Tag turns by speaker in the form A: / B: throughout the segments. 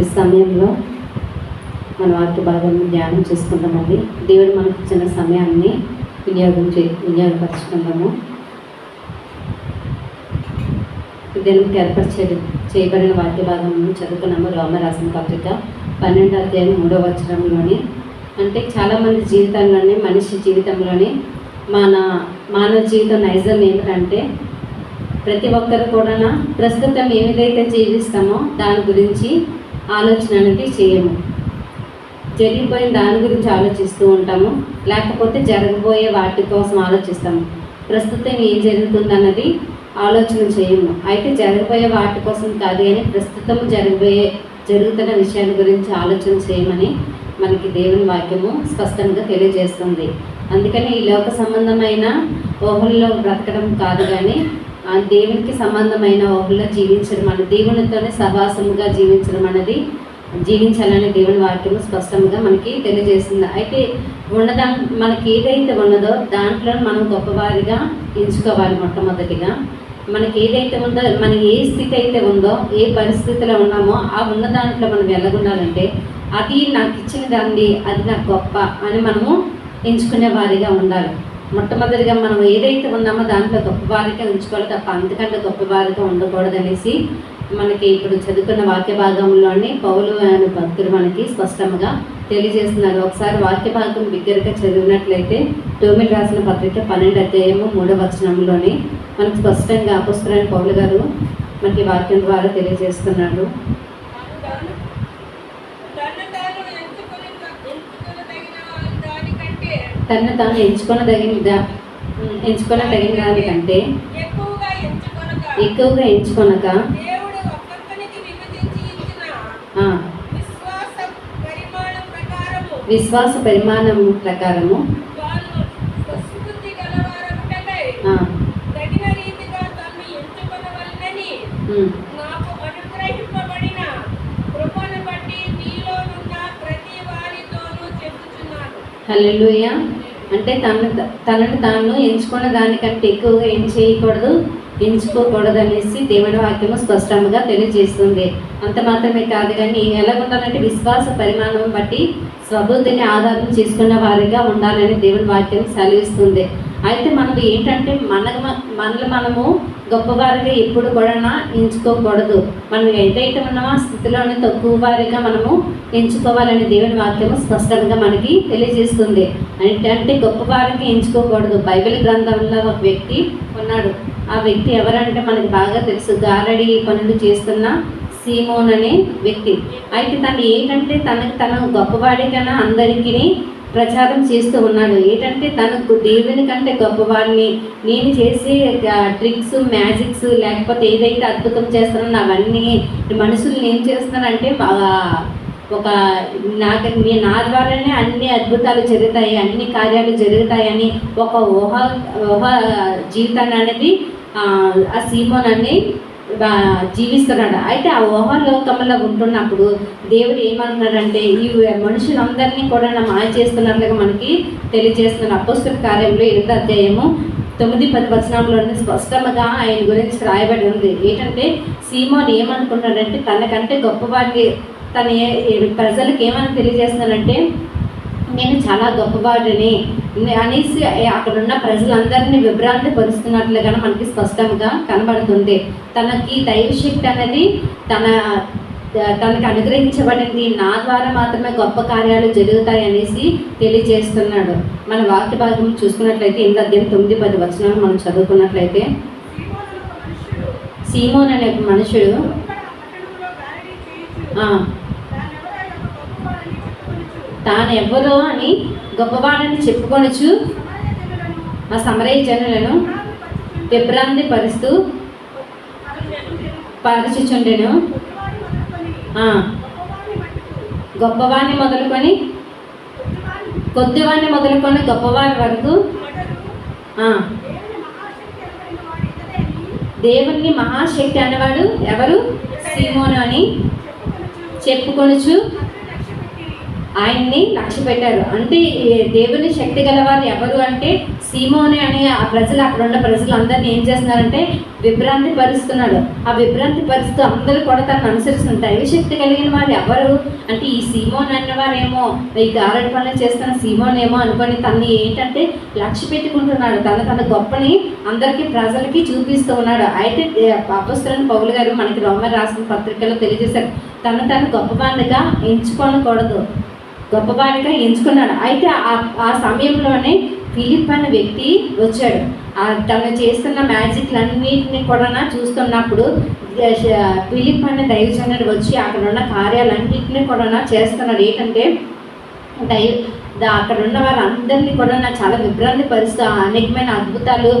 A: ఈ సమయంలో మన వాక్య భాగాన్ని ధ్యానం చేసుకుంటామండి దేవుడు మనకు ఇచ్చిన సమయాన్ని వినియోగం చే వినియోగపరచుకుందాము. దేవునికి ఏర్పరిచే చేయబడిన వాక్య భాగం చదువుకున్నాము రోమ పత్రిక పన్నెండు అధ్యాయం మూడవ వచనంలోని. అంటే చాలామంది జీవితంలోనే మనిషి జీవితంలోని మన మానవ జీవితం నైజం ఏమిటంటే ప్రతి ఒక్కరు కూడా ప్రస్తుతం ఏదైతే జీవిస్తామో దాని గురించి ఆలోచన అనేది చేయము. జరిగిపోయిన దాని గురించి ఆలోచిస్తూ ఉంటాము. లేకపోతే జరగబోయే వాటి కోసం ఆలోచిస్తాము. ప్రస్తుతం ఏం జరుగుతుందన్నది ఆలోచన చేయము. అయితే జరగబోయే వాటి కోసం కాదు కానీ ప్రస్తుతం జరగబోయే జరుగుతున్న విషయాల గురించి ఆలోచన చేయమని మనకి దేవుని వాక్యము స్పష్టంగా తెలియజేస్తుంది. అందుకని ఈ లోక సంబంధమైన ఊహల్లో బ్రతకడం కాదు కానీ ఆ దేవునికి సంబంధమైన ఊహల్లో జీవించడం మన దేవునితోనే సహవాసముగా జీవించడం అనేది జీవించాలని దేవుని వాక్యము స్పష్టంగా మనకి తెలియజేస్తుంది అయితే ఉన్నదా మనకి ఏదైతే ఉన్నదో దాంట్లో మనం గొప్పవారిగా ఎంచుకోవాలి మొట్టమొదటిగా. మనకి ఏదైతే ఉందో మన ఏ స్థితి అయితే ఉందో ఏ పరిస్థితిలో ఉన్నామో ఆ ఉన్న దాంట్లో మనం వెళ్ళగుండాలంటే అది నాకు ఇచ్చిన దాన్ని అది నాకు గొప్ప అని మనము ఎంచుకునే వారిగా ఉండాలి. మొట్టమొదటిగా మనం ఏదైతే ఉన్నామో దాంట్లో గొప్పవారిగా ఉంచుకోవాలి తప్ప అంతకంటే గొప్పవారిగా ఉండకూడదు ఉండకూడదనేసి మనకి ఇప్పుడు చదువుకున్న వాక్య భాగంలోని పౌలు అనే భక్తులు మనకి స్పష్టంగా తెలియజేస్తున్నారు ఒకసారి వాక్య భాగం బిగ్గరగా చదివినట్లయితే టోమిల్ రాసిన పత్రిక పన్నెండు అధ్యాయము మూడవ వచనంలోని మనకు స్పష్టంగా అపుస్తులైన పౌలు గారు మనకి వాక్యం ద్వారా తెలియజేస్తున్నాడు.
B: దానికంటే
A: తను తాను ఎంచుకొనదగిన దానికంటే
B: ఎక్కువగా ఎంచుకొనక. విశ్వాస పరిమాణం ప్రకారము చెప్పుచున్నాను
A: అంటే తను తనను తాను ఎంచుకున్న దానికంటే ఎక్కువగా ఏం చేయకూడదు? ఎంచుకోకూడదు అనేసి దేవుని వాక్యము స్పష్టంగా తెలియజేస్తుంది. అంత మాత్రమే కాదు కానీ ఎలా ఉండాలంటే విశ్వాస పరిమాణం బట్టి స్వబుద్ధిని ఆధారం చేసుకున్న వారిగా ఉండాలని దేవుని వాక్యం సెలవిస్తుంది. అయితే మనకు ఏంటంటే మన మనల్ని మనము గొప్పవారిగా ఎప్పుడు కూడా ఎంచుకోకూడదు. మనం ఏదైతే ఉన్నామో ఆ స్థితిలోనే తక్కువ వారిగా మనము ఎంచుకోవాలని దేవుని వాక్యము స్పష్టంగా మనకి తెలియజేస్తుంది. అంటే గొప్పవారిని గొప్పవారికి ఎంచుకోకూడదు. బైబిల్ గ్రంథంలో ఒక వ్యక్తి ఉన్నాడు. ఆ వ్యక్తి ఎవరంటే మనకి బాగా తెలుసు. గారడి పనులు చేస్తున్న సీమోన్ అనే వ్యక్తి. అయితే తను ఏంటంటే తనకు తన గొప్పవాడికైనా అందరికీ ప్రచారం చేస్తూ ఉన్నాడు. ఏంటంటే తనకు దేవుని కంటే గొప్పవాడిని నేను చేసే ట్రిక్స్ మ్యాజిక్స్ లేకపోతే ఏదైతే అద్భుతం చేస్తానో అవన్నీ మనుషులు ఏం చేస్తున్నానంటే బాగా ఒక నాకు నీ నా ద్వారానే అన్ని అద్భుతాలు జరుగుతాయి అన్ని కార్యాలు జరుగుతాయని ఒక ఊహ ఊహ జీవితాన్ని అనేది ఆ, సీమోన్ అనే జీవిస్తున్నాడు అయితే ఆ ఊహలోకంలో ఉంటున్నప్పుడు దేవుడు ఏమంటున్నాడంటే ఈ మనుషులందరినీ కూడా నా మాయ చేస్తున్నట్లుగా మనకి తెలియజేస్తున్నారు అపోస్తుల కార్యంలో ఎనిమిది అధ్యాయము తొమ్మిది పది వచనంలోనే స్పష్టంగా ఆయన గురించి రాయబడి ఉంది. ఏంటంటే సీమోన్ ఏమనుకున్నాడంటే తనకంటే గొప్పవాడిని తన ప్రజలకు ఏమని తెలియజేస్తున్నాడంటే నేను చాలా గొప్పవాడిని. అనేసి అక్కడ ఉన్న ప్రజలందరినీ విభ్రాంతి పరుస్తున్నట్లుగా మనకి స్పష్టంగా కనబడుతుంది. తనకి దైవశక్తి అనేది తన తనకు అనుగ్రహించబడింది నా ద్వారా మాత్రమే గొప్ప కార్యాలు జరుగుతాయి అనేసి తెలియజేస్తున్నాడు. మన వాక్య భాగం చూసుకున్నట్లయితే ఇంత అధ్యాయం తొమ్మిది పది వచనాలు మనం చదువుకున్నట్లయితే. సీమోన్ అనే మనుషుడు
B: ఒక్కడ పట్టణంలో గారడీ చేయుచు
A: ఆ,
B: తానెవరో ఒక గొప్పవాడని
A: తాను ఎవరో అని గొప్పవాడని చెప్పుకొనొచ్చు ఆ సమరయ జనులను
B: విభ్రాంతి
A: పరుస్తూ
B: పరచుచుండెను.
A: పరచుచుండెను
B: మొదలుకొని
A: గొప్పవాడిని మొదలుకొని కొద్దివాడిని మొదలుకొని గొప్పవారి వరకు దేవుణ్ణి
B: దేవుని మహాశక్తి
A: మహాశక్తి అనేవాడు ఎవరు సీమోను అని
B: చెప్పుకొనుచు
A: ఆయన్ని లక్ష్య పెట్టారు. అంటే దేవుని శక్తి గలవారు ఎవరు అంటే సీమోని అనే ఆ ప్రజలు అక్కడ ఉన్న ప్రజలందరినీ ఏం చేస్తున్నారంటే విభ్రాంతి పరుస్తున్నాడు ఆ విభ్రాంతి పరుస్తూ అందరూ కూడా తనను అనుసరిస్తున్న దైవ శక్తి కలిగిన వారు ఎవరు అంటే ఈ సీమోన్ అన్నవారేమో ఈ గారెడ్ పనులు చేస్తున్న సీమోన్ ఏమో అనుకొని తనని ఏంటంటే లక్ష్య పెట్టుకుంటున్నాడు. తన తన గొప్పని అందరికీ ప్రజలకి చూపిస్తూ ఉన్నాడు. అయితే అపస్తులను పౌలు గారు మనకి రోమర్ రాసిన పత్రికలో తెలియజేశారు. తను తను బాండగా ఎంచుకోనకూడదు. గొప్పవాడిగా ఎంచుకున్నాడు అయితే ఆ ఆ సమయంలోనే ఫిలిప్ అనే వ్యక్తి వచ్చాడు. ఆ తను చేస్తున్న మ్యాజిక్లన్నింటిని కూడా చూస్తున్నప్పుడు ఫిలిప్ అనే దైవజనుడు వచ్చి అక్కడ ఉన్న కార్యాలన్నింటినీ కూడా చేస్తున్నాడు. ఏంటంటే దైవ అక్కడ ఉన్న వారందరినీ కూడా నా చాలా విభ్రాంతి పరుస్తూ అనేకమైన అద్భుతాలు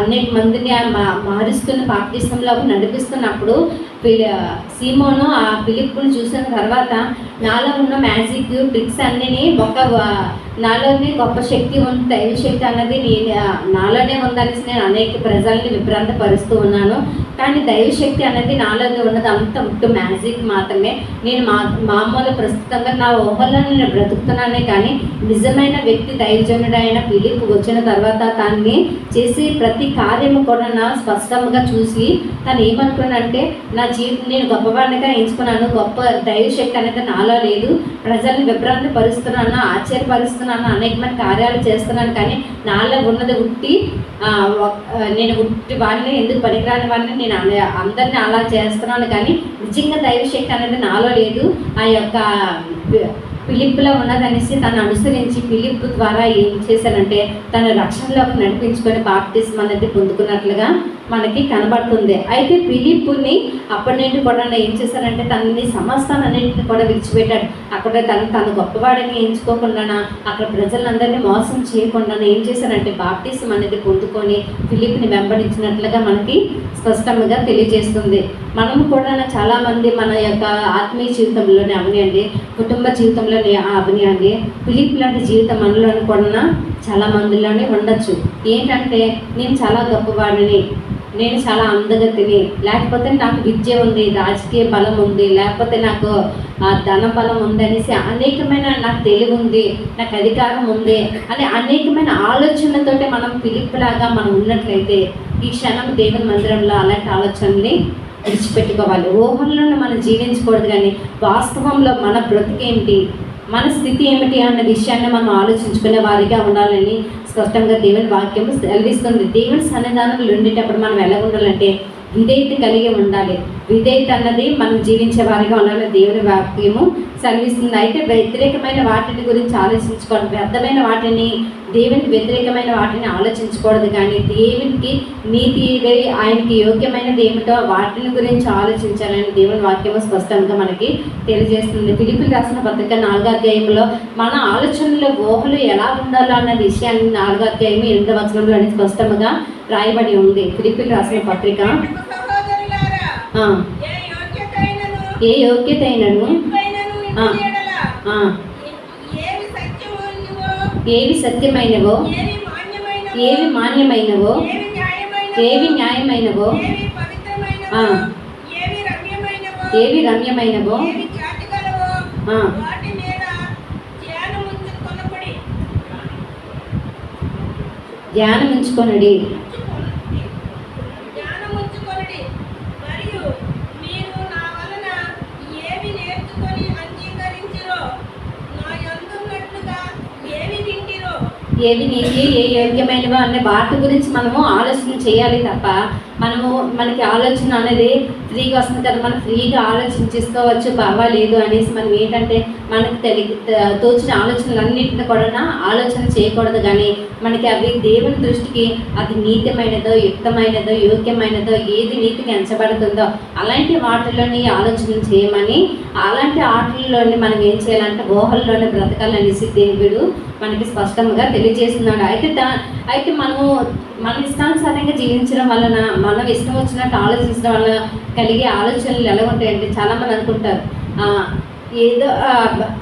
A: అనేక మందిని మారుస్తున్న బాప్తిస్తంలో నడిపిస్తున్నప్పుడు సీమోను ఆ ఫిలిప్ను చూసిన తర్వాత నాలో ఉన్న మ్యాజిక్ ట్రిక్స్ అన్నిని ఒక నాలోనే గొప్ప శక్తి ఉంది దైవ శక్తి అన్నది నేను నాలోనే ఉందనేసి నేను అనేక ప్రజల్ని విభ్రాంతపరుస్తూ ఉన్నాను. కానీ దైవ శక్తి అనేది నాలోనే ఉన్నది. అంత ఉట్టు మ్యాజిక్ మాత్రమే. నేను మా మామూలు ప్రస్తుతంగా నా ఊహల్లో నేను బ్రతుకుతున్నానే కానీ నిజమైన వ్యక్తి దైవజనుడైన పిలిప్ వచ్చిన తర్వాత తన్ని చేసి ప్రతి కార్యము కూడా నా స్పష్టంగా చూసి తను ఏమనుకున్నానంటే నా జీవితం నేను గొప్పవాడినిగా ఎంచుకున్నాను గొప్ప దైవ శక్తి అనేది నాలో లేదు. ప్రజల్ని విభ్రాంతి పరుస్తున్నాను ఆశ్చర్యపరుస్తున్నాను అనేకమైన కార్యాలు చేస్తున్నాను కానీ నాలో ఉన్నది ఉట్టి నేను ఉట్టి వాడిని ఎందుకు పనికిరాని వాడిని నేను అందరినీ అందరిని అలా చేస్తున్నాను. కానీ నిజంగా దైవశక్తి అనేది నాలో లేదు. ఆ యొక్క పి- ఉన్నదనేసి తను అనుసరించి పిలిప్ ద్వారా ఏం చేశానంటే తన రక్షణలోకి నడిపించుకొని బాప్టిజం అనేది పొందుకున్నట్లుగా మనకి కనబడుతుంది. అయితే ఫిలిప్పుని అప్పటి నుండి కూడా ఏం చేశారంటే తనని సమస్తాన్నింటిని కూడా విడిచిపెట్టాడు. అక్కడ తను తను గొప్పవాడిని ఎంచుకోకుండా అక్కడ ప్రజలందరినీ మోసం చేయకుండా ఏం చేశారంటే బాప్టిజం అనేది పొందుకొని ఫిలిప్ని వెంబడించినట్లుగా మనకి స్పష్టంగా తెలియజేస్తుంది. మనము కూడా చాలామంది మన యొక్క ఆత్మీయ జీవితంలోనే అవనియండి కుటుంబ జీవితంలోనే అవనియండి. ఫిలిప్ లాంటి జీవితం మనలోని కూడా చాలా మందిలోనే ఉండొచ్చు. ఏంటంటే నేను చాలా గొప్పవాడిని. నేను చాలా అందగతిని లేకపోతే నాకు విద్య ఉంది రాజకీయ బలం ఉంది లేకపోతే నాకు ఆ, ధన బలం ఉంది అనేసి అనేకమైన నాకు తెలివి ఉంది నాకు అధికారం ఉంది అనే అనేకమైన ఆలోచనలతోటి మనం పిలుపులాగా మనం ఉన్నట్లయితే ఈ క్షణం దేవుని మందిరంలో అలాంటి ఆలోచనల్ని విడిచిపెట్టుకోవాలి. ఊహల్లోనే మనం జీవించకూడదు కానీ వాస్తవంలో మన బ్రతికేంటి మన స్థితి ఏమిటి అన్న విషయాన్ని మనం ఆలోచించుకునే వారిగా ఉండాలని స్పష్టంగా దేవుని వాక్యము సెలవిస్తుంది. దేవుని సన్నిధానంలో ఉండేటప్పుడు మనం ఎలా ఉండాలంటే విధేయత కలిగి ఉండాలి. విధేయత అన్నది మనం జీవించే వారిగా ఉండాలి దేవుని వాక్యము సెలవిస్తుంది. అయితే వ్యతిరేకమైన వాటిని గురించి ఆలోచించుకోవడం వ్యర్థమైన వాటిని దేవునికి వ్యతిరేకమైన వాటిని ఆలోచించకూడదు కానీ దేవునికి నీతి ఆయనకి యోగ్యమైనది ఏమిటో వాటిని గురించి ఆలోచించాలని దేవుని వాక్యము స్పష్టంగా మనకి తెలియజేస్తుంది. పిలిపిలు రాసిన పత్రిక నాలుగో అధ్యాయంలో మన ఆలోచనలు ఊహలు ఎలా ఉండాలో అన్న విషయాన్ని నాలుగో అధ్యాయం ఎనిమిదో వచనంలో అని స్పష్టంగా రాయబడి ఉంది. పిలిపిలు రాసిన పత్రిక.
B: ఏ
A: యోగ్యత అయినను?
B: ఏవి సత్యమైనవో
A: ఏవి
B: మాన్యమైనవో,
A: ఏవి
B: న్యాయమైనవో,
A: ఏవి
B: రమ్యమైనవో,
A: ఏవి రమ్యమైనవో
B: ఏది ఏవి
A: నీతి ఏ యోగ్యమైనవో అనే వాటి గురించి మనము ఆలోచన చేయాలి తప్ప మనము మనకి ఆలోచన అనేది ఫ్రీగా వస్తుంది కదా మనం ఫ్రీగా ఆలోచించేసుకోవచ్చు పర్వాలేదు అనేసి మనం ఏంటంటే మనకు తెలి తోచిన తోచిన ఆలోచనలన్నింటిని కూడా ఆలోచన చేయకూడదు. కానీ మనకి అవి దేవుని దృష్టికి అది నీతిమైనదో యుక్తమైనదో యోగ్యమైనదో ఏది నీతికి ఎంచబడుతుందో అలాంటి వాటిలోని ఆలోచన చేయమని అలాంటి ఆటల్లోని మనం ఏం చేయాలంటే ఊహల్లోనే బ్రతకాలనేసి దేవుడు మనకి స్పష్టంగా తెలియజేస్తున్నాడు. అయితే దా- అయితే మనము మన ఇష్టానుసారంగా జీవించడం వలన మనం ఇష్టం వచ్చినట్టు ఆలోచించడం వల్ల కలిగే ఆలోచనలు ఎలా ఉంటాయంటే చాలామంది అనుకుంటారు. ఏదో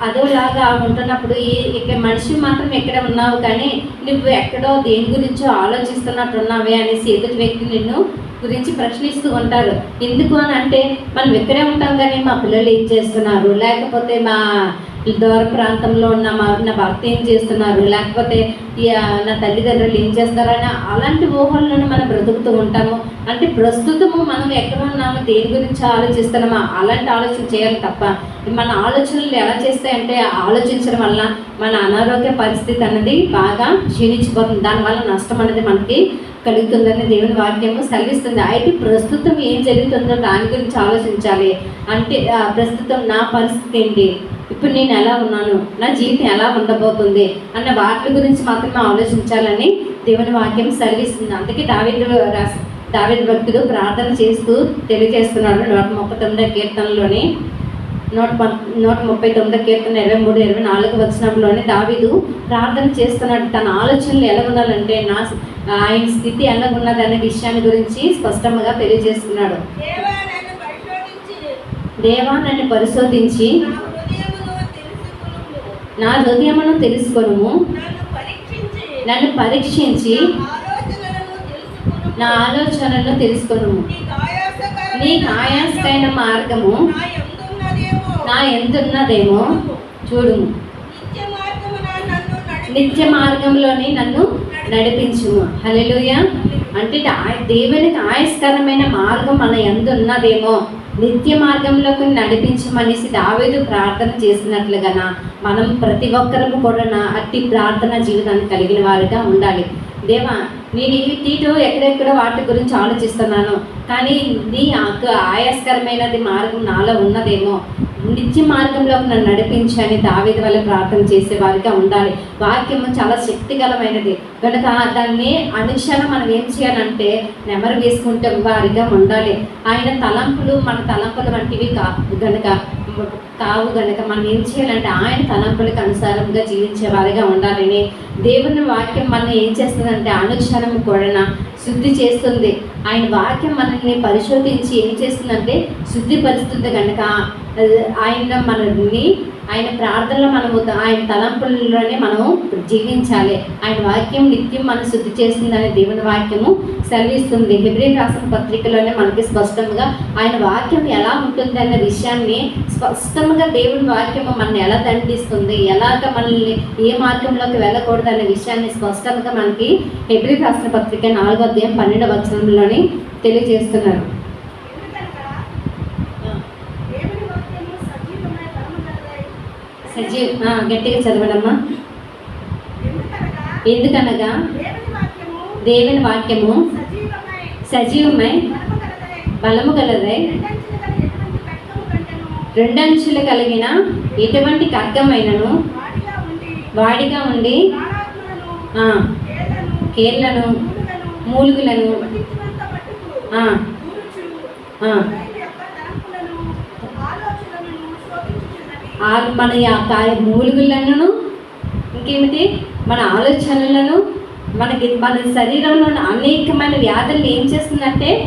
A: అదోలాగా ఉంటున్నప్పుడు ఈ ఇక్కడ మనిషి మాత్రం ఎక్కడ ఉన్నావు కానీ నువ్వు ఎక్కడో దేని గురించో ఆలోచిస్తున్నట్టు ఉన్నావే అనేసి ఎదుటి వ్యక్తి నిన్ను గురించి ప్రశ్నిస్తూ ఉంటారు. ఎందుకు అని అంటే మనం ఇక్కడే ఉంటాం కానీ మా పిల్లలు ఏం చేస్తున్నారు? లేకపోతే మా దూర ప్రాంతంలో ఉన్న మా నా భర్త ఏం చేస్తున్నారు? లేకపోతే నా తల్లిదండ్రులు ఏం చేస్తారని అలాంటి ఊహల్లోనే మనం బ్రతుకుతూ ఉంటాము. అంటే ప్రస్తుతము మనం ఎక్కడ ఉన్నామో? దేని గురించి ఆలోచిస్తున్నామా? అలాంటి ఆలోచన చేయాలి తప్ప. మన ఆలోచనలు ఎలా చేస్తాయంటే ఆలోచించడం వల్ల మన అనారోగ్య పరిస్థితి అనేది బాగా క్షీణించిపోతుంది. దానివల్ల నష్టం అనేది మనకి కలుగుతుందని దేవుని వాక్యము సెలవిస్తుంది. అయితే ప్రస్తుతం ఏం జరుగుతుందో దాని గురించి ఆలోచించాలి. అంటే ప్రస్తుతం నా పరిస్థితి ఏంటి? ఇప్పుడు నేను ఎలా ఉన్నాను? నా జీవితం ఎలా ఉండబోతుంది? అన్న వాటి గురించి మాత్రమే ఆలోచించాలని దేవుని వాక్యం సెలవిస్తుంది. అందుకే దావేదు రాసి దావేది భక్తుడు ప్రార్థన చేస్తూ తెలియజేస్తున్నాడు. నూట ముప్పై తొమ్మిదో కీర్తనలోని నూట నూట ముప్పై తొమ్మిదో కీర్తన ఇరవై మూడు ఇరవై నాలుగు వచనంలోని దావీదు ప్రార్థన చేస్తున్నాడు. తన ఆలోచనలు ఎలా ఉండాలంటే నా ఆయన స్థితి ఎలా ఉన్నది అనే విషయాన్ని గురించి స్పష్టంగా తెలియజేస్తున్నాడు.
B: దేవా నన్ను పరిశోధించి నా హృదయమును
A: నా హృదయమును
B: తెలుసుకును
A: తెలుసుకొనుము
B: నన్ను పరీక్షించి నా ఆలోచనలను
A: నా ఆలోచనలను
B: తెలుసుకును
A: తెలుసుకొనుము
B: నీకు
A: నీకు ఆయాసకైన మార్గము
B: నా
A: నా ఎంతున్నదేమో చూడుము.
B: నిత్య
A: మార్గంలోని నన్ను నడిపించుము. హల్లెలూయ. అంటే దేవునికి ఆయస్కరమైన మార్గం మన ఎందు ఉన్నదేమో నిత్య మార్గంలోకి నడిపించమని దావేదు ప్రార్థన చేసినట్లుగా మనం ప్రతి ఒక్కరము కూడా అట్టి ప్రార్థన జీవితాన్ని కలిగిన వారుగా ఉండాలి. దేవా నేను ఈ తీటు ఎక్కడెక్కడ వాటి గురించి ఆలోచిస్తున్నాను. కానీ నీ ఆయాస్కరమైనది మార్గం నాలో ఉన్నదేమో. నిత్య మార్గంలోకి నన్ను నడిపించని దావేది వల్ల ప్రార్థన చేసే వారిగా ఉండాలి. వాక్యము చాలా శక్తిగలమైనది. కనుక దాన్ని అనుక్షణం మనం ఏం చేయాలంటే నెమరు వేసుకుంటే వారిగా ఉండాలి. ఆయన తలంపులు మన తలంపులు వంటివి కా గనుక కావు గనుక మనం ఏం చేయాలంటే ఆయన తలంపులకు అనుసారంగా జీవించే వారిగా ఉండాలని. దేవుని వాక్యం మనం ఏం చేస్తుందంటే అనుక్షణం కూడా శుద్ధి చేస్తుంది. ఆయన వాక్యం మనల్ని పరిశోధించి ఏం చేస్తుందంటే శుద్ధిపరుస్తుంది కనుక ఆయన మనల్ని ఆయన ప్రార్థనలో మనము ఆయన తలంపుల్లోనే మనము జీవించాలి. ఆయన వాక్యం నిత్యం మనం శుద్ధి చేస్తుందనే దేవుని వాక్యము సెలవిస్తుంది. హిబ్రి రాసిన పత్రికలోనే మనకి స్పష్టంగా ఆయన వాక్యం ఎలా ఉంటుంది అనే విషయాన్ని స్పష్టంగా దేవుని వాక్యము మనల్ని ఎలా దండిస్తుంది ఎలాగ మనల్ని ఏ మార్గంలోకి వెళ్ళకూడదు అనే విషయాన్ని స్పష్టంగా మనకి హిబ్రి రాసిన పత్రిక నాలుగో అధ్యాయం పన్నెండవ వచనంలోని తెలియజేస్తున్నారు
B: ఎందుకనగా దేవుని వాక్యము సజీవమై బలముగలదై.
A: సజీవ్ గట్టిగా చదవడమ్మా.
B: ఎందుకనగా దేవుని వాక్యము సజీవమై
A: బలము కలదై
B: రెండంచులు
A: కలిగిన ఎటువంటి కర్గమైనను
B: వాడిగా ఉండి కేర్లను
A: మూలుగులను
B: పట్టించినంత మట్టుకు
A: ఆ,
B: కూర్చు
A: ఆ,
B: హృదయం యొక్క తలంపులను ఆలోచనలను శోధించుచున్నవి
A: ఆ మన కాయ మూలుగులను ఇంకేమిటి? మన ఆలోచనలను మనకి మన శరీరంలో ఉన్న అనేకమైన వ్యాధులను ఏం చేస్తుందంటే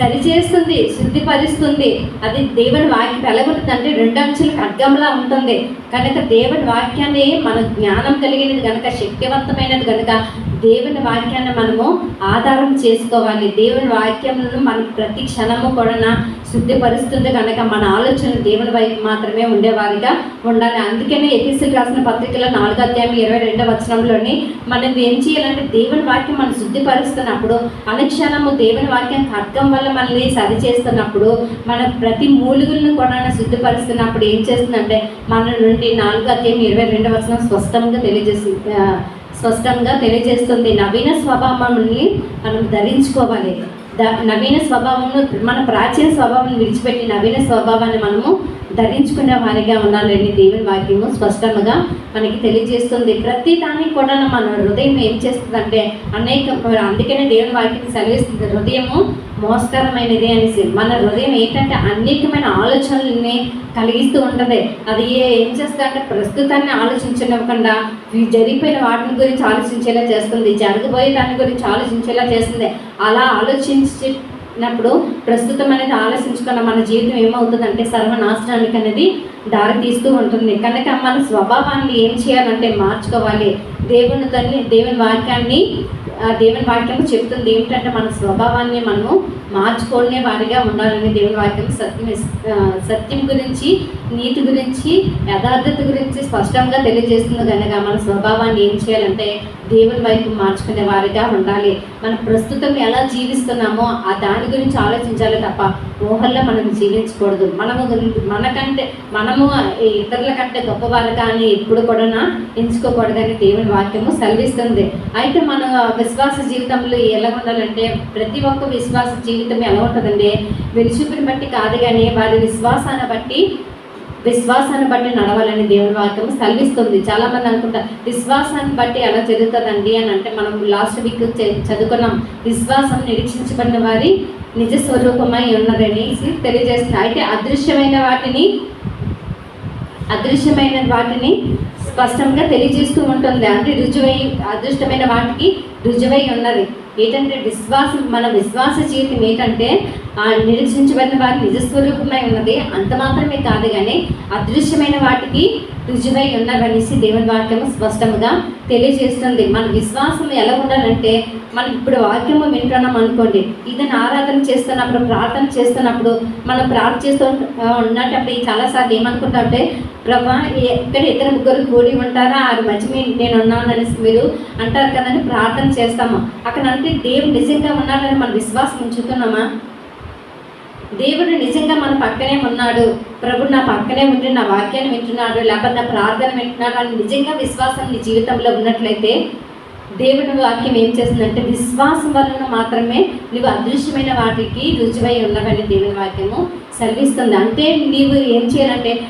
A: సరిచేస్తుంది శుద్ధిపరుస్తుంది. అది దేవుని వాక్యం ఎలాగుంటుంది అంటే రెండు అంచుల ఖడ్గంలా ఉంటుంది. కనుక దేవుని వాక్యాన్ని మన జ్ఞానం కలిగినది కనుక శక్తివంతమైనది కనుక దేవుని వాక్యాన్ని మనము ఆధారం చేసుకోవాలి. దేవుని వాక్యములను మనం ప్రతి క్షణము కూడా శుద్ధిపరుస్తుంది కనుక మన ఆలోచన దేవుని వైపు మాత్రమే ఉండేవారిగా ఉండాలి. అందుకనే ఎపిసిల్ రాసిన పత్రికలో నాలుగో అధ్యాయం ఇరవై రెండవ వచనంలోని మనం ఏం చేయాలంటే దేవుని వాక్యం మనం శుద్ధిపరుస్తున్నప్పుడు అనుక్షణము దేవుని వాక్యం ఖడ్గం వల్ల మనల్ని సరి చేస్తున్నప్పుడు మన ప్రతి మూలుగులను కూడా శుద్ధిపరుస్తున్నప్పుడు ఏం చేస్తుందంటే మన నుండి నాలుగో అధ్యాయం ఇరవై రెండవ వచనం స్పష్టంగా తెలియజేస్తుంది స్పష్టంగా తెలియజేస్తుంది. నవీన స్వభావాన్ని మనం ధరించుకోవాలి. ద నవీన స్వభావంలో మన ప్రాచీన స్వభావాన్ని విడిచిపెట్టి నవీన స్వభావాన్ని మనము ధరించుకునే వారిగా ఉండాలని దేవుని వాక్యము స్పష్టంగా మనకి తెలియజేస్తుంది. ప్రతి దానికి కూడా మన హృదయం ఏం చేస్తుందంటే అనేక అందుకనే దేవుని వాక్యం సెలవిస్తుంది. హృదయము మోసకరమైనది అనేసి మన హృదయం ఏంటంటే అనేకమైన ఆలోచనల్ని కలిగిస్తూ ఉంటుంది. అది ఏ- ఏం చేస్తుందంటే ప్రస్తుతాన్ని ఆలోచించనివ్వకుండా జరిగిపోయిన వాటిని గురించి ఆలోచించేలా చేస్తుంది. జరగబోయే దాని గురించి ఆలోచించేలా చేస్తుంది. అలా ఆలోచించినప్పుడు ప్రస్తుతం అనేది ఆలోచించుకున్న మన జీవితం ఏమవుతుందంటే సర్వనాశనానికి అనేది దారి తీస్తూ ఉంటుంది. కనుక మన స్వభావాన్ని ఏం చేయాలంటే మార్చుకోవాలి. దేవుని తల్లి దేవుని వాక్యాన్ని దేవుని వాక్యము చెప్తుంది. ఏమిటంటే మన స్వభావాన్ని మనము మార్చుకోనే వారిగా ఉండాలని దేవుని వాక్యం సత్యం సత్యం గురించి నీతి గురించి యథార్థత గురించి స్పష్టంగా తెలియజేస్తుంది కనుక మన స్వభావాన్ని ఏం చేయాలంటే దేవుని వైపు మార్చుకునే వారిగా ఉండాలి. మనం ప్రస్తుతం ఎలా జీవిస్తున్నామో ఆ దాని గురించి ఆలోచించాలి తప్ప ఊహల్లో మనం జీవించకూడదు. మనము మనకంటే మనము ఇతరుల కంటే గొప్పవారుగా అని ఎప్పుడు కూడా ఎంచుకోకూడదని దేవుని వాక్యము సెలవిస్తుంది. అయితే మన విశ్వాస జీవితంలో ఎలా ఉండాలంటే ప్రతి ఒక్క విశ్వాస జీవితం ఎలా ఉంటుందంటే వెలుచుకుని బట్టి కాదు కానీ వారి విశ్వాసాన్ని బట్టి విశ్వాసాన్ని బట్టి నడవాలని దేవుని వాక్యం సెలవిస్తుంది. చాలా మంది అనుకుంటారు విశ్వాసాన్ని బట్టి ఎలా జరుగుతుందండి? అని అంటే మనం లాస్ట్ వీక్ చదువుకున్నాం. విశ్వాసం నిరీక్షించబడిన వారి నిజ స్వరూపమై ఉన్నదని తెలియజేస్తుంది. అయితే అదృశ్యమైన వాటిని అదృశ్యమైన వాటిని స్పష్టంగా తెలియజేస్తూ ఉంటుంది. అంటే రుజువై అదృష్టమైన వాటికి రుజువై ఉన్నది. ఏంటంటే విశ్వాసం మన విశ్వాస జీవితం ఏంటంటే నిరీక్షించబడిన వారి నిజస్వరూపమై ఉన్నది అంత మాత్రమే కాదు కానీ అదృశ్యమైన వాటికి రుజువై ఉన్నవనేసి దేవుని వాక్యము స్పష్టంగా తెలియజేస్తుంది. మన విశ్వాసం ఎలా ఉండాలంటే మనం ఇప్పుడు వాక్యము వింటున్నాం అనుకోండి ఇదని ఆరాధన చేస్తున్నప్పుడు ప్రార్థన చేస్తున్నప్పుడు మనం ప్రార్థన చేస్తూ ఉన్నప్పుడు చాలాసార్లు ఏమనుకుంటామంటే ప్రభా ఎక్కడ ఇద్దరు ముగ్గురు కూడి ఉంటారా? ఆరు మధ్య నేను ఉన్నాను అనేసి మీరు అంటారు కదని ప్రార్థన చేస్తాము. అక్కడ అంటే దేవుడు నిజంగా ఉన్నారని మన విశ్వాసం ఉంచుతున్నామా? దేవుడు నిజంగా మన పక్కనే ఉన్నాడు. ప్రభు నా పక్కనే ఉండి నా వాక్యాన్ని వింటున్నాడు. లేకపోతే నా ప్రార్థన వింటున్నాడు అని నిజంగా విశ్వాసం నీ జీవితంలో ఉన్నట్లయితే దేవుని వాక్యం ఏం చేస్తుందంటే విశ్వాసం వలన మాత్రమే నువ్వు అదృశ్యమైన వాటికి రుజువై ఉన్నవని దేవుని వాక్యము సెలవిస్తుంది. అంటే నీవు ఏం చేయాలంటే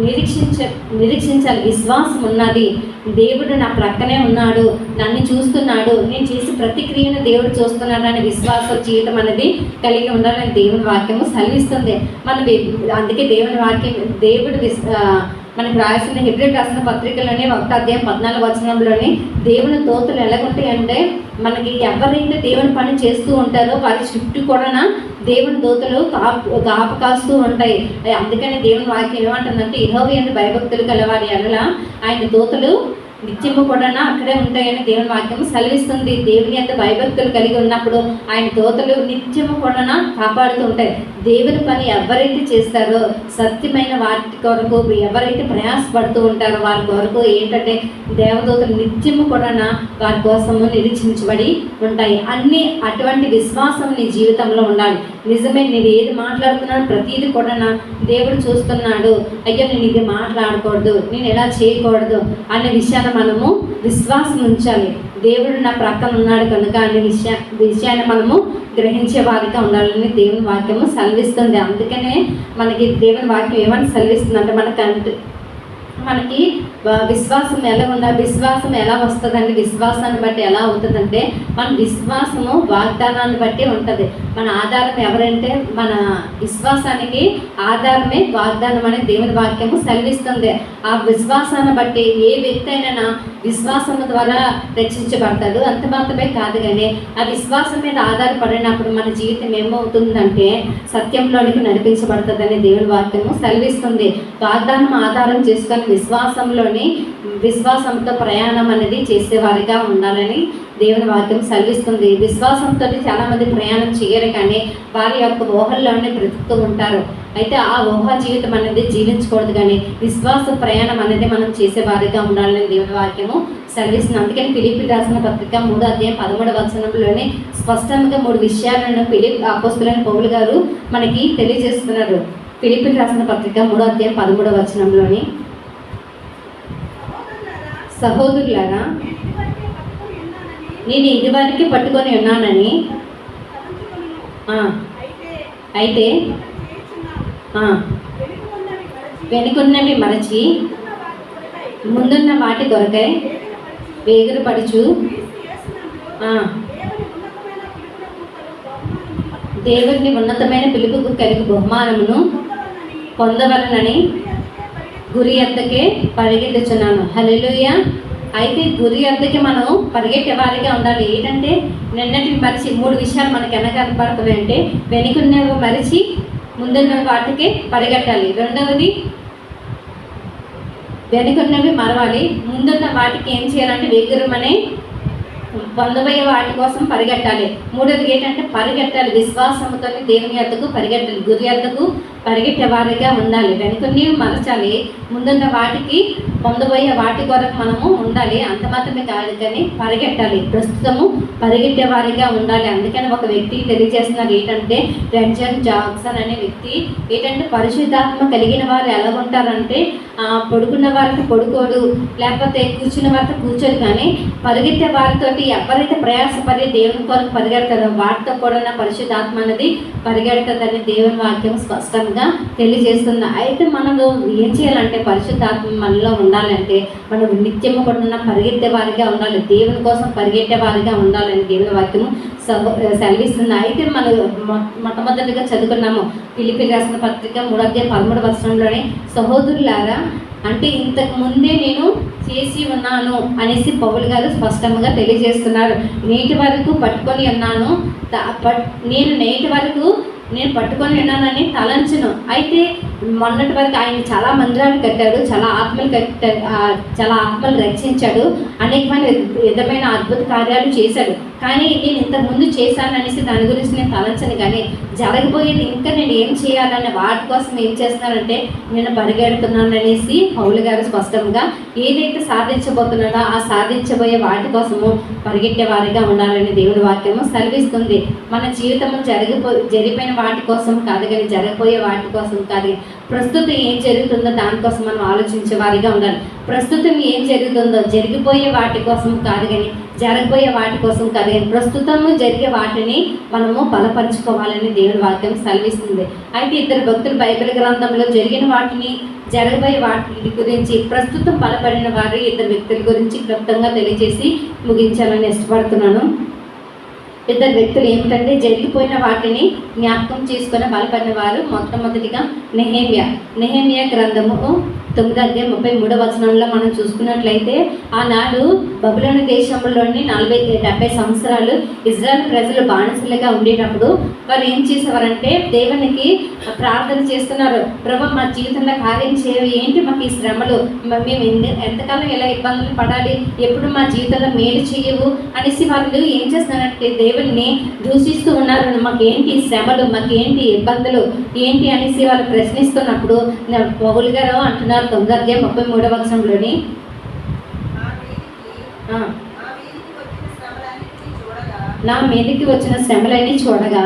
A: నిరీక్షించ నిరీక్షించాలి. విశ్వాసం ఉన్నది. దేవుడు నా ప్రక్కనే ఉన్నాడు. నన్ను చూస్తున్నాడు. నేను చేసే ప్రతిక్రియను దేవుడు చూస్తున్నాడు అనే విశ్వాస జీవితం అనేది కలిగి ఉండాలని దేవుని వాక్యము సెలవిస్తుంది. మనం అందుకే దేవుని వాక్యం దేవుడు విశ్వ మనకు రాసిన హిబ్రిడ్ రాసిన పత్రికలోనే ఒకటి అధ్యాయం పద్నాలుగు వచనంలోని దేవుని తోతులు ఎలాగుంటాయి అంటే మనకి ఎవరైతే దేవుని పని చేస్తూ ఉంటారో వారి చుట్టూ కూడా దేవుని దోతలు కాపు కాపు కాస్తూ ఉంటాయి. అందుకని దేవుని వాక్యం ఏమంటుందంటే ఇహోవి అని భయభక్తులు కలవారి ఎడల ఆయన దోతలు నిత్యము కూడా అక్కడే ఉంటాయని దేవుని వాక్యం సెలవిస్తుంది. దేవుని అంత భయభక్తులు కలిగి ఉన్నప్పుడు ఆయన దోతలు నిత్యము కూడా కాపాడుతూ ఉంటాయి. దేవుని పని ఎవరైతే చేస్తారో సత్యమైన వాటి కొరకు ఎవరైతే ప్రయాసపడుతూ ఉంటారో వారి కొరకు ఏంటంటే దేవదూతలు నిత్యము కూడా వారి కోసము నిరీక్షించబడి ఉంటాయి. అన్ని అటువంటి విశ్వాసం నీ జీవితంలో ఉండాలి. నిజమే నేను ఏది మాట్లాడుతున్నాను ప్రతిదీ కూడా దేవుడు చూస్తున్నాడు. అయ్యో నేను ఇది మాట్లాడకూడదు. నేను ఎలా చేయకూడదు అనే విషయాన్ని మనము విశ్వాసం ఉంచాలి దేవుడు నా ప్రక్కన ఉన్నాడు కనుక అనే విషయా విషయాన్ని మనము గ్రహించే వారిగా ఉండాలని దేవుని వాక్యము సెలవిస్తుంది. అందుకనే మనకి దేవుని వాక్యం ఏమని సెలవిస్తుంది అంటే కంటి మనకి విశ్వాసం ఎలా ఉందా విశ్వాసం ఎలా వస్తుందండి విశ్వాసాన్ని బట్టి ఎలా అవుతుందంటే మన విశ్వాసము వాగ్దానాన్ని బట్టి ఉంటుంది. మన ఆధారం ఎవరంటే మన విశ్వాసానికి ఆధారమే వాగ్దానం అనే దేవుని వాక్యము సెలవిస్తుంది. ఆ విశ్వాసాన్ని బట్టి ఏ వ్యక్తి అయినా విశ్వాసం ద్వారా రక్షించబడతాడు. అంత మాత్రమే కాదు కానీ ఆ విశ్వాసం మీద ఆధారపడినప్పుడు మన జీవితం ఏమవుతుందంటే సత్యంలోనికి నడిపించబడుతుందని దేవుడి వాక్యము సెలవిస్తుంది. వాగ్దానం ఆధారం చేసుకొని విశ్వాసంలోని విశ్వాసంతో ప్రయాణం అనేది చేసేవారిగా ఉండాలని దేవుని వాక్యం సెలవిస్తుంది. విశ్వాసంతో చాలామంది ప్రయాణం చేయరు కానీ వారి యొక్క ఊహల్లోనే బ్రతుకుతూ ఉంటారు. అయితే ఆ ఊహా జీవితం అనేది జీవించకూడదు కానీ విశ్వాస ప్రయాణం అనేది మనం చేసే వారిగా ఉండాలని దేవుని వాక్యము సెలవిస్తుంది. అందుకని పిలిపి రాసిన పత్రిక మూడు అధ్యాయం పదమూడు వచనంలోనే స్పష్టంగా మూడు విషయాలను పిలిపి అపోస్తులైన పౌలు గారు మనకి తెలియజేస్తున్నారు. పిలిపి రాసిన పత్రిక మూడో అధ్యాయం పదమూడవ వచనంలోని
B: సహోదరులారా నేను
A: ఇది ఇదివరకు పట్టుకొని ఉన్నానని.
B: అయితే వెనుకున్నవి మరచి ముందున్న వాటి దొరకై వేగులు
A: పడుచు
B: దేవుని ఉన్నతమైన
A: పిలుపుకు కలిగి బహుమానమును
B: పొందవలనని గురి
A: అంతకే పరిగెత్తుచున్నాను. హలోయ అయితే గురి అద్దెకి మనం పరిగెట్టే వారిగా ఉండాలి. ఏంటంటే నిన్నటి మరిచి మూడు విషయాలు మనకి వెనక కనపడుతున్నాయి అంటే వెనుకున్నవి మరిచి ముందున్న వాటికి పరిగెట్టాలి. రెండవది వెనుకున్నవి మరవాలి. ముందున్న వాటికి ఏం చేయాలంటే వేగురమనే పొందబోయే వాటి కోసం పరిగెట్టాలి. మూడోది ఏంటంటే పరిగెట్టాలి. విశ్వాసంతో దేవుని అద్దకు పరిగెట్టాలి. గురి అద్దకు పరిగెట్టేవారిగా ఉండాలి. వెనుకని మరచాలి. ముందున్న వాటికి పొందబోయే వాటి కొరకు మనము ఉండాలి. అంత మాత్రమే కాదు కానీ పరిగెట్టాలి. ప్రస్తుతము పరిగెట్టేవారిగా ఉండాలి. అందుకని ఒక వ్యక్తి తెలియజేస్తున్నారు ఏంటంటే రెంజన్ జాక్సన్ అనే వ్యక్తి ఏంటంటే పరిశుద్ధాత్మ కలిగిన వారు ఎలా ఉంటారంటే పడుకున్న వారికి పడుకోడు లేకపోతే కూర్చున్న వారితో కూర్చోడు కానీ పరిగెత్తే వారితోటి ఎవరైతే ప్రయాసపడి దేవుని కొరకు పరిగెడతారో వాటితో కూడా పరిశుద్ధాత్మ అనేది పరిగెడుతుందని దేవుని వాక్యం స్పష్టంగా తెలియజేస్తుంది అయితే మనము ఏం చేయాలంటే పరిశుద్ధాత్మ మనలో ఉండాలంటే మనం నిత్యము కూడా ఉన్న పరిగెత్తే వారిగా ఉండాలి. దేవుని కోసం పరిగెట్టే వారిగా ఉండాలని దేవుని వాక్యము సెలవిస్తుంది. అయితే మనం మొ- మొట్టమొదటిగా చదువుకున్నాము. పిలిపి రాసిన పత్రిక మూడవ పదమూడు వర్షంలోనే సహోదరులారా అంటే ఇంతకు ముందే నేను చేసి ఉన్నాను అనేసి పౌలు గారు స్పష్టంగా తెలియజేస్తున్నారు. నేటి వరకు పట్టుకొని ఉన్నాను. పట్- నేను నేటి వరకు నేను పట్టుకొని ఉన్నానని తలంచును. అయితే మొన్నటి వరకు ఆయన చాలా మందిరాలు కట్టాడు చాలా ఆత్మలు కట్టాడు చాలా ఆత్మలు రక్షించాడు అనేకమైన విధమైన అద్భుత కార్యాలు చేశాడు. కానీ నేను ఇంతకుముందు చేశాననేసి దాని గురించి నేను తలంచను కానీ జరగబోయేది ఇంకా నేను ఏం చేయాలనే వాటి కోసం ఏం చేస్తున్నానంటే నేను పరిగెడుతున్నాను అనేసి పౌలు గారు స్పష్టంగా ఏదైతే సాధించబోతున్నాడో ఆ సాధించబోయే వాటి కోసము పరిగెట్టే వారిగా ఉండాలని దేవుడి వాక్యము సెలవిస్తుంది. మన జీవితము జరిగిపో జరిగిపోయిన వాటి కోసం కాదు కానీ జరగబోయే వాటి కోసం కాదు. కానీ ప్రస్తుతం ఏం జరుగుతుందో దానికోసం మనం ఆలోచించే వారిగా ఉండాలి. ప్రస్తుతం ఏం జరుగుతుందో జరిగిపోయే వాటి కోసం కాదు కానీ జరగబోయే వాటి కోసం కాదు కానీ ప్రస్తుతము జరిగే వాటిని మనము బలపరుచుకోవాలని దేవుని వాక్యం సెలవిస్తుంది. అయితే ఇద్దరు భక్తులు బైబిల్ గ్రంథంలో జరిగిన వాటిని జరగబోయే వాటి గురించి ప్రస్తుతం బలపడిన వారు ఇద్దరు వ్యక్తుల గురించి క్లుప్తంగా తెలియజేసి ముగించాలని ఇష్టపడుతున్నాను. ఇద్దరు వ్యక్తులు ఏమిటంటే జరిగిపోయిన వాటిని జ్ఞాపకం చేసుకుని బలపడిన వారు మొట్టమొదటిగా నెహేమియా. నెహేమియా గ్రంథము తొమ్మిది అదే ముప్పై మూడో వచనంలో మనం చూసుకున్నట్లయితే ఆనాడు బబులోని దేశంలోని నలభై డెబ్బై సంవత్సరాలు ఇజ్రాయల్ ప్రజలు బానిసలుగా ఉండేటప్పుడు వారు ఏం చేసేవారంటే దేవునికి ప్రార్థన చేస్తున్నారు. ప్రభు మా జీవితంలో కార్యం చేయవి. ఏంటి మాకు ఈ శ్రమలు? మేము ఎన్ని- ఎంతకాలం ఎలా ఇబ్బందులు పడాలి? ఎప్పుడు మా జీవితంలో మేలు చేయవు? అనేసి వాళ్ళు ఏం చేస్తున్నారంటే దేవుడిని దూషిస్తూ ఉన్నారు. మాకేంటి శ్రమలు మాకేంటి ఇబ్బందులు ఏంటి అనేసి వాళ్ళు ప్రశ్నిస్తున్నప్పుడు పౌలు గారు అంటున్నారు తొమ్మిది అధ్యాయం ముప్పై మూడవ వచనంలోని. నా మీదకి వచ్చిన శ్రమలన్నీ చూడగా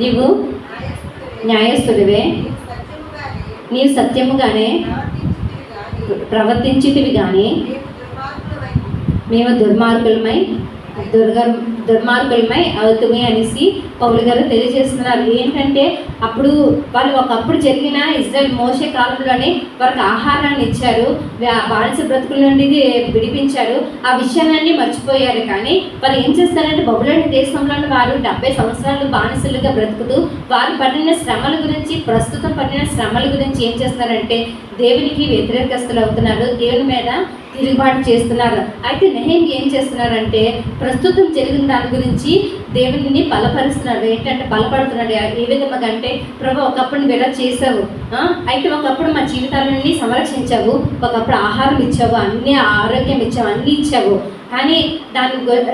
C: నీవు న్యాయస్థుడివే
A: నీవు
C: సత్యముగానే
A: నీవు
C: ప్రవర్తించితివి
A: కానీ
C: మేము దుర్మార్గులమై
A: మేము దుర్మార్గులమై దుర్గ దుర్మార్గులమై అవుతుమే అనేసి పౌలు గారు తెలియజేస్తున్నారు. ఏంటంటే అప్పుడు వాళ్ళు ఒకప్పుడు జరిగిన ఇజ్రాయల్ మోసే కాలంలోనే వారికి ఆహారాన్ని ఇచ్చారు. బానిస బ్రతుకుల నుండి విడిపించారు. ఆ విషయాలన్నీ మర్చిపోయారు. కానీ వారు ఏం చేస్తారంటే బబులని దేశంలోని వారు డెబ్బై సంవత్సరాలు బానిసలుగా బ్రతుకుతూ వారు పడిన శ్రమల గురించి ప్రస్తుతం పడిన శ్రమల గురించి ఏం చేస్తున్నారంటే దేవునికి వ్యతిరేకస్తులు అవుతున్నారు. దేవుని మీద తిరుగుబాటు చేస్తున్నారు. అయితే నెహేమి ఏం చేస్తున్నారంటే ప్రస్తుతం జరిగిన దాని గురించి దేవుని బలపరుస్తున్నారు. బలపరుస్తున్నాడు ఏంటంటే బలపడుతున్నాడు. ఏ విధంగా అంటే ప్రభు ఒకప్పుడు నువ్వు ఎలా చేసావు? అయితే ఒకప్పుడు మా జీవితాలన్నీ సంరక్షించావు. ఒకప్పుడు ఆహారం ఇచ్చావు. అన్ని ఆరోగ్యం ఇచ్చావు. అన్నీ ఇచ్చావు. కానీ దాని గు-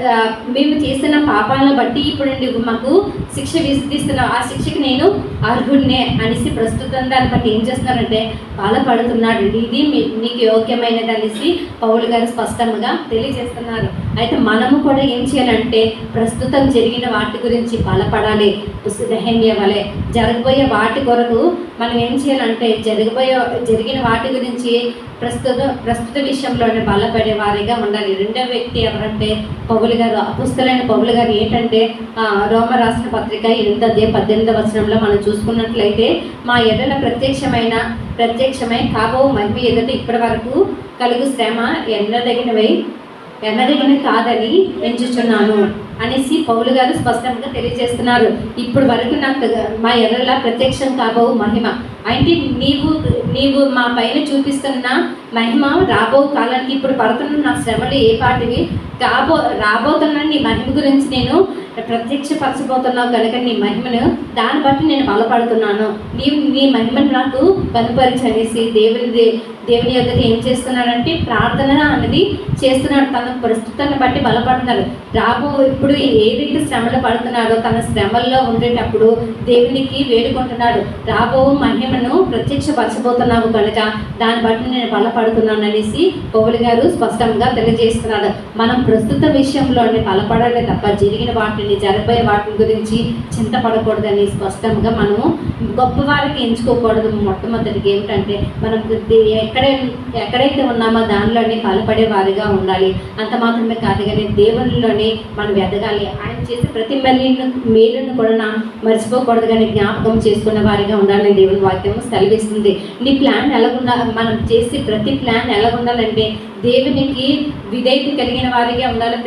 A: మేము చేసిన పాపాలను బట్టి ఇప్పుడు నువ్వు మాకు శిక్ష విధిస్తున్నావు ఆ శిక్షకి నేను అర్హుడినే అనేసి ప్రస్తుతం దాన్ని బట్టి ఏం చేస్తున్నారంటే బాధపడుతున్నాడు ఇది మీ- నీకు యోగ్యమైనది అనేసి పౌలు గారు స్పష్టంగా తెలియజేస్తున్నారు. అయితే మనము కూడా ఏం చేయాలంటే ప్రస్తుతం జరిగిన వాటి గురించి బలపడాలి. దహన్య వలె జరగబోయే వాటి కొరకు మనం ఏం చేయాలంటే జరగబోయే జరిగిన వాటి గురించి ప్రస్తుత ప్రస్తుత విషయంలోనే బలపడే వారిగా ఉండాలి. రెండో వ్యక్తి ఎవరంటే పౌలు గారు. అపుస్తలైన పౌలు గారు ఏంటంటే రోమ రాసిన పత్రిక ఎనిమిది పద్దెనిమిది వచనంలో మనం చూసుకున్నట్లయితే మా ఎడల ప్రత్యక్షమైన ప్రత్యక్షమై కాబో మహిమ ఎదుట ఇప్పటి వరకు కలుగు శ్రమ ఎన్నదగినవై ఎన్నదగినవి కాదని ఎంచుచున్నాను. అనేసి పౌలు గారు స్పష్టంగా తెలియజేస్తున్నారు. ఇప్పుడు వరకు నాకు మా ఎర్రలా ప్రత్యక్షం కాబోవు మహిమ. అంటే నీవు నీవు మా పైన చూపిస్తున్న మహిమ రాబో కాలానికి ఇప్పుడు పడుతున్న నా శ్రమలు ఏ పాటివి? కాబో రాబోతున్న నీ మహిమ గురించి నేను ప్రత్యక్షపరచబోతున్నావు కనుక నీ మహిమను దాన్ని బట్టి నేను బలపడుతున్నాను. నీవు నీ మహిమను నాకు కనుపరిచనేసి దేవుని దే- దేవుని యొక్క ఏం చేస్తున్నాడంటే ప్రార్థన అన్నది చేస్తున్నాడు. తన ప్రస్తుతాన్ని బట్టి బలపడుతున్నాడు రాబో ఇప్పుడు ఇప్పుడు ఏదైతే శ్రమలు పడుతున్నాడో తన శ్రమల్లో ఉండేటప్పుడు దేవునికి వేడుకుంటున్నాడు. రాబో మహిమను ప్రత్యక్షపరచబోతున్నావు కనుక దాన్ని బట్టి నేను బలపడుతున్నాను అనేసి పౌలు గారు స్పష్టంగా తెలియజేస్తున్నాడు మనం ప్రస్తుత విషయంలోనే బలపడాలి తప్ప జరిగిన వాటిని జరగబోయే వాటిని గురించి చింతపడకూడదని స్పష్టంగా మనము గొప్ప వారికి ఎంచుకోకూడదు. మొట్టమొదటికి ఏమిటంటే మనం దే- ఎక్కడే ఎక్కడైతే ఉన్నామో దానిలోనే బలపడే వారిగా ఉండాలి. అంత మాత్రమే కాదు కానీ దేవునిలోనే మనం ఎదగాలి ఆయన చేసే ప్రతి మేలును మేలును కూడా నా మర్చిపోకూడదు కానీ జ్ఞాపకం చేసుకున్న వారిగా ఉండాలని దేవుని వాక్యం సెలవిస్తుంది. నీ ప్లాన్ ఎలాగుండా మనం చేసే ప్రతి ప్లాన్ ఎలాగుండాలంటే దేవునికి విధేయత కలిగిన వారిగా ఉండాలి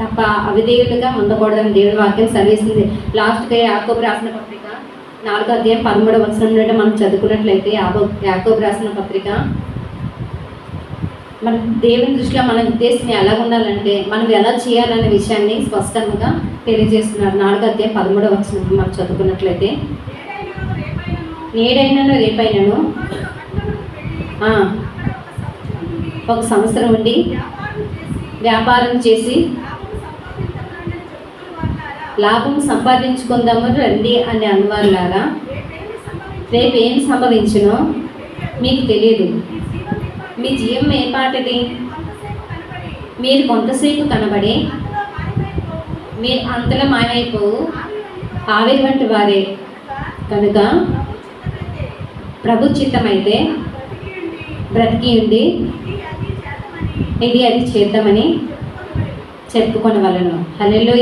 A: తప్ప అవిధేయులుగా ఉండకూడదని దేవుని వాక్యం సెలవిస్తుంది. లాస్ట్గా యాకోబు రాసిన పత్రిక నాలుగో అధ్యాయం పదమూడవ వచనం నుండి మనం చదువుకున్నట్లయితే యాబో యాకోబు రాసిన పత్రిక మన దేవుని దృష్టిలో మన ఉద్దేశం ఎలా ఉండాలంటే మనం ఎలా చేయాలనే విషయాన్ని స్పష్టంగా తెలియజేస్తున్నారు. నాలుగో అధ్యాయం పదమూడవ వచ్చిన మనం చదువుకున్నట్లయితే.
B: ఏదైనా రేపైనను?
A: నేడైనను రేపైనను
B: ఒక సంవత్సరం ఉండి వ్యాపారం చేసి లాభం
A: సంపాదించుకుందాము రండి అని అనువారులారా రేపు ఏం సంభవించునో మీకు తెలియదు.
B: మీ జీవం ఏపాటిది
A: మీరు కొంతసేపు కనబడే మీరు అంతలో మాయమైపోవు.
B: ఆవిరి వంటి
A: వారే.
B: కనుక
A: ప్రభుచితమైతే
B: బ్రతికి ఉండి ఇది అది చేద్దామని
A: చెప్పుకొనవలను. హలో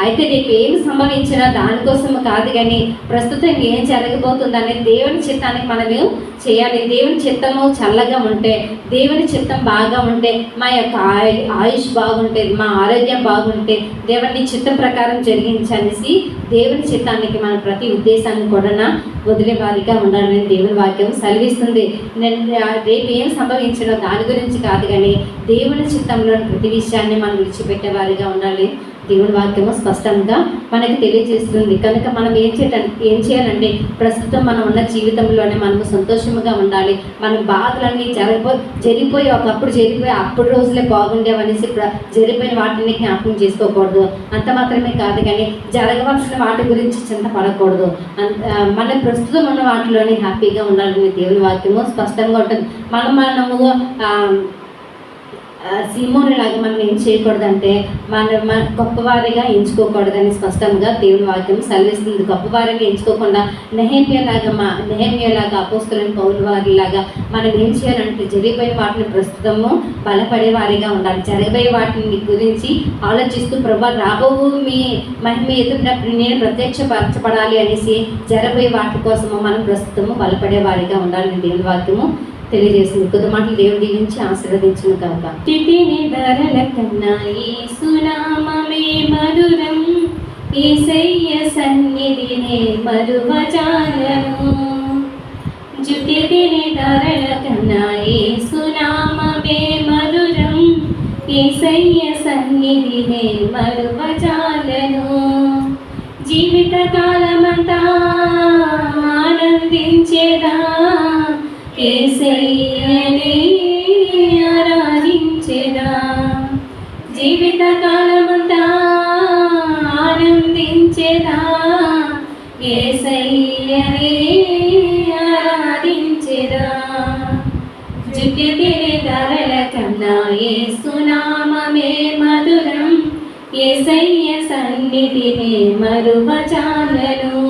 A: అయితే నీకు ఏమి సంభవించినా దానికోసం కాదు కానీ ప్రస్తుతం ఏం జరగబోతుందనే దేవుని చిత్తానికి మనము చేయాలి. దేవుని చిత్తము చల్లగా ఉంటే దేవుని చిత్తం బాగా ఉంటే మా యొక్క ఆయు ఆయుష్ బాగుంటే మా ఆరోగ్యం బాగుంటే దేవుని చిత్తం ప్రకారం జరిగించనేసి దేవుని చిత్తానికి మన ప్రతి ఉద్దేశాన్ని కూడా వదిలే వారిగా ఉండాలని దేవుని వాక్యం సెలవిస్తుంది. నేను రేపు ఏం సంభవించినో దాని గురించి కాదు కానీ దేవుని చిత్తంలో ప్రతి విషయాన్ని మనం విడిచిపెట్టే వారిగా ఉండాలి. దేవుని వాక్యము స్పష్టంగా మనకి తెలియజేస్తుంది. కనుక మనం ఏం చేయటం ఏం చేయాలంటే ప్రస్తుతం మనం ఉన్న జీవితంలోనే మనము సంతోషంగా ఉండాలి. మన బాధలన్నీ జరిపో జరిగిపోయి ఒకప్పుడు జరిగిపోయి అప్పుడు రోజులే బాగుండేవనేసి జరిపోయిన వాటిని జ్ఞాపకం చేసుకోకూడదు. అంత మాత్రమే కాదు కానీ జరగవలసిన వాటి గురించి చింతపడకూడదు. అంత మన ప్రస్తుతం ఉన్న వాటిలోనే హ్యాపీగా ఉండాలని దేవుని వాక్యము స్పష్టంగా ఉంటుంది. మనం మనము సీమోని లాగా మనం ఏం చేయకూడదంటే మన మన గొప్పవారిగా ఎంచుకోకూడదని స్పష్టంగా దేవుని వాక్యం సెలవిస్తుంది. గొప్పవారిగా ఎంచుకోకుండా నెహేమియలాగా మా నెహేమియలాగా అపోస్తులని పౌరు వారిలాగా మనం ఏం చేయాలంటే జరిగిపోయే వాటిని ప్రస్తుతము బలపడే వారిగా ఉండాలి. జరగబోయే వాటిని గురించి ఆలోచిస్తూ ప్రభా రాబో మీ మహిమ ఎదుటినప్పుడు నేను ప్రత్యక్షపరచబడాలి అనేసి జరగబోయే వాటి కోసము మనం ప్రస్తుతము బలపడే వారిగా ఉండాలని దేవుని వాక్యము తెలియజేసింది. కొద్ది మాటలు దేవుడు దీవించి ఆశీర్వదించిన కాక తిథిని ధరల కన్నా ఈ సునామమే మధురం. ఈసయ్య సన్నిధినే మరువజాలను. జుటిదిని ధరల కన్నా ఈ సునామమే మధురం. ఈసయ్య సన్నిధినే మరువజాలను. జీవిత కాలమంతా ఆనందించేదా? ఏసయ్యని ఆరాధించేదా జీవిత కాలమంతా ఆనందించేదా ఏసయ్యని ఆరాధించేదా జుట్టు ధరల కన్నా ఏసునామమే మధురం. ఏసయ్య సన్నిధిని మరువచాలను